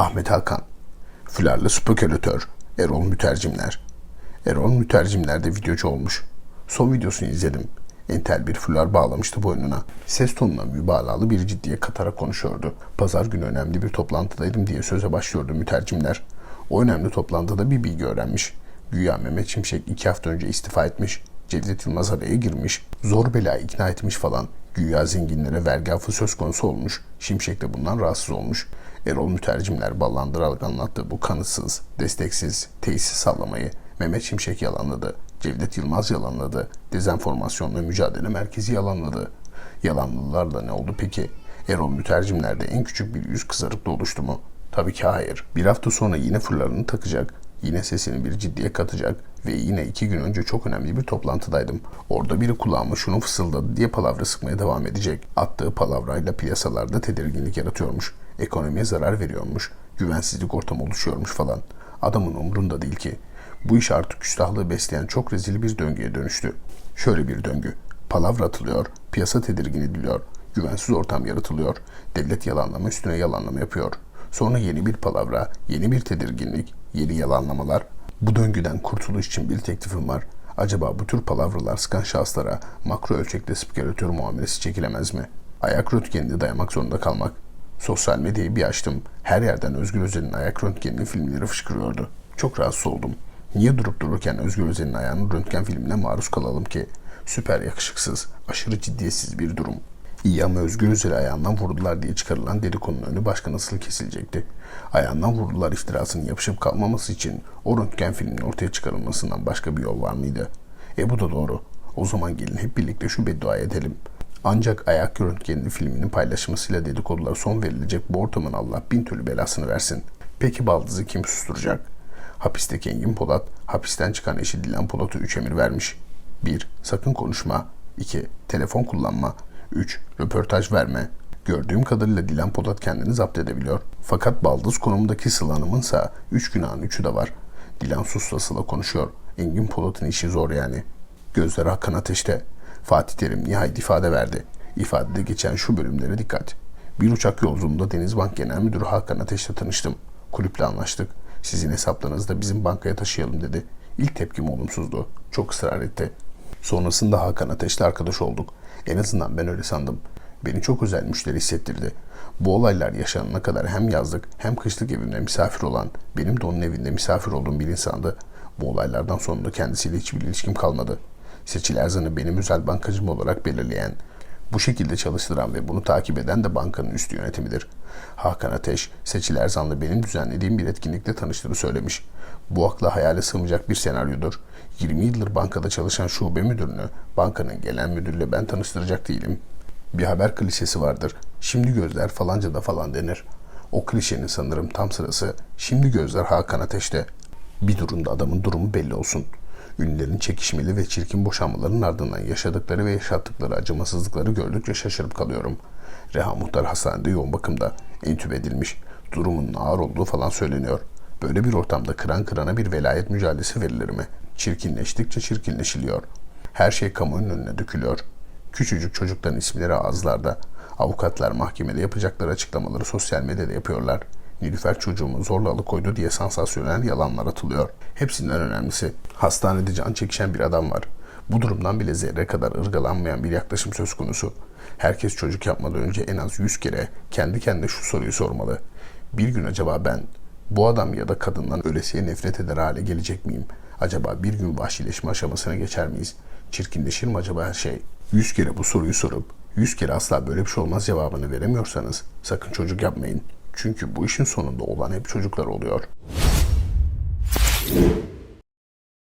Ahmet Hakan, Flörlü spekülatör, Erol Mütercimler. Erol Mütercimler de videocu olmuş. Son videosunu izledim. Entel bir fular bağlamıştı boynuna. Ses tonuna mübalağalı bir ciddiye katarak konuşuyordu. Pazar günü önemli bir toplantıdaydım diye söze başlıyordu mütercimler. O önemli toplantıda bir bilgi öğrenmiş. Güya Mehmet Şimşek iki hafta önce istifa etmiş. Cevdet Yılmaz araya girmiş. Zor bela ikna etmiş falan. Güya zenginlere vergi affı söz konusu olmuş. Şimşek de bundan rahatsız olmuş. Erol mütercimler ballandırarak anlattığı bu kanıtsız, desteksiz, tesis sallamayı Mehmet Şimşek yalanladı. Cevdet Yılmaz yalanladı. Dezenformasyonla mücadele merkezi yalanladı. Yalanlılarla ne oldu peki? Erol mütercimlerde en küçük bir yüz kızarıklığı oluştu mu? Tabii ki hayır. Bir hafta sonra yine fırlarını takacak, yine sesini bir ciddiye katacak ve yine iki gün önce çok önemli bir toplantıdaydım. Orada biri kulağıma şunu fısıldadı diye palavra sıkmaya devam edecek. Attığı palavrayla piyasalarda tedirginlik yaratıyormuş. Ekonomiye zarar veriyormuş. Güvensizlik ortamı oluşuyormuş falan. Adamın umrunda değil ki. Bu iş artık küstahlığı besleyen çok rezil bir döngüye dönüştü. Şöyle bir döngü. Palavra atılıyor, piyasa tedirgin ediliyor, güvensiz ortam yaratılıyor, devlet yalanlama üstüne yalanlama yapıyor. Sonra yeni bir palavra, yeni bir tedirginlik, yeni yalanlamalar. Bu döngüden kurtuluş için bir teklifim var. Acaba bu tür palavralar sıkan şahıslara makro ölçekte spekülatör muamelesi çekilemez mi? Ayak röntgenini dayamak zorunda kalmak. Sosyal medyayı bir açtım. Her yerden Özgür Özel'in ayak röntgeninin filmleri fışkırıyordu. Çok rahatsız oldum. Niye durup dururken Özgür Özel'in ayağının röntgen filmine maruz kalalım ki? Süper yakışıksız, aşırı ciddiyetsiz bir durum. İyi ama Özgür Özel'i ayağından vurdular diye çıkarılan dedikodunun önü başka nasıl kesilecekti? Ayağından vurdular iftirasının yapışıp kalmaması için o röntgen filminin ortaya çıkarılmasından başka bir yol var mıydı? E bu da doğru. O zaman gelin hep birlikte şu beddua edelim. Ancak ayak röntgeninin filminin paylaşmasıyla dedikodulara son verilecek bu ortamın Allah bin türlü belasını versin. Peki baldızı kim susturacak? Hapisteki Engin Polat, hapisten çıkan eşi Dilan Polat'a üç emir vermiş. 1. Sakın konuşma. 2. Telefon kullanma. 3. Röportaj verme. Gördüğüm kadarıyla Dilan Polat kendini zapt edebiliyor. Fakat baldız konumundaki Sıla Hanım'ınsa 3 günahın 3'ü de var. Dilan susla Sıla konuşuyor. Engin Polat'ın işi zor yani. Gözleri Hakan Ateş'te. Fatih Terim nihayet ifade verdi. İfadede geçen şu bölümlere dikkat. Bir uçak yolculuğunda Denizbank Genel Müdürü Hakan Ateş'le tanıştım. Kulüple anlaştık. Sizin hesaplarınızı da bizim bankaya taşıyalım dedi. İlk tepkim olumsuzdu. Çok ısrar etti. Sonrasında Hakan Ateş'le arkadaş olduk. En azından ben öyle sandım. Beni çok özel müşteri hissettirdi. Bu olaylar yaşanana kadar hem yazlık hem kışlık evimde misafir olan, benim de onun evinde misafir olduğum bir insandı. Bu olaylardan sonra da kendisiyle hiçbir ilişkim kalmadı. Seçil Erzan'ı benim özel bankacım olarak belirleyen, bu şekilde çalıştıran ve bunu takip eden de bankanın üst yönetimidir. Hakan Ateş, Seçil Erzan'la benim düzenlediğim bir etkinlikte tanıştığını söylemiş. Bu akla hayale sığmayacak bir senaryodur. 20 yıldır bankada çalışan şube müdürünü bankanın gelen müdürüyle ben tanıştıracak değilim. Bir haber klişesi vardır. Şimdi gözler falanca da falan denir. O klişenin sanırım tam sırası şimdi gözler Hakan Ateş'te. Bir durumda adamın durumu belli olsun. Ünlülerin çekişmeli ve çirkin boşanmalarının ardından yaşadıkları ve yaşattıkları acımasızlıkları gördükçe şaşırıp kalıyorum. Reha Muhtar hastanede yoğun bakımda entübe edilmiş. Durumun ağır olduğu falan söyleniyor. Böyle bir ortamda kıran kırana bir velayet mücadelesi verilir mi? Çirkinleştikçe çirkinleşiliyor. Her şey kamuoyunun önüne dökülüyor. Küçücük çocukların isimleri ağızlarda. Avukatlar mahkemede yapacakları açıklamaları sosyal medyada yapıyorlar. Nilüfer çocuğumu zorla alıkoydu diye sansasyonel yalanlar atılıyor. Hepsinden önemlisi hastanede can çekişen bir adam var. Bu durumdan bile zerre kadar ırgalanmayan bir yaklaşım söz konusu. Herkes çocuk yapmadan önce en az 100 kere kendi kendine şu soruyu sormalı. Bir gün acaba ben bu adam ya da kadından ölesiye nefret eder hale gelecek miyim? Acaba bir gün vahşileşme aşamasına geçer miyiz? Çirkinleşir mi acaba her şey? Yüz kere bu soruyu sorup yüz kere asla böyle bir şey olmaz cevabını veremiyorsanız sakın çocuk yapmayın. Çünkü bu işin sonunda olan hep çocuklar oluyor.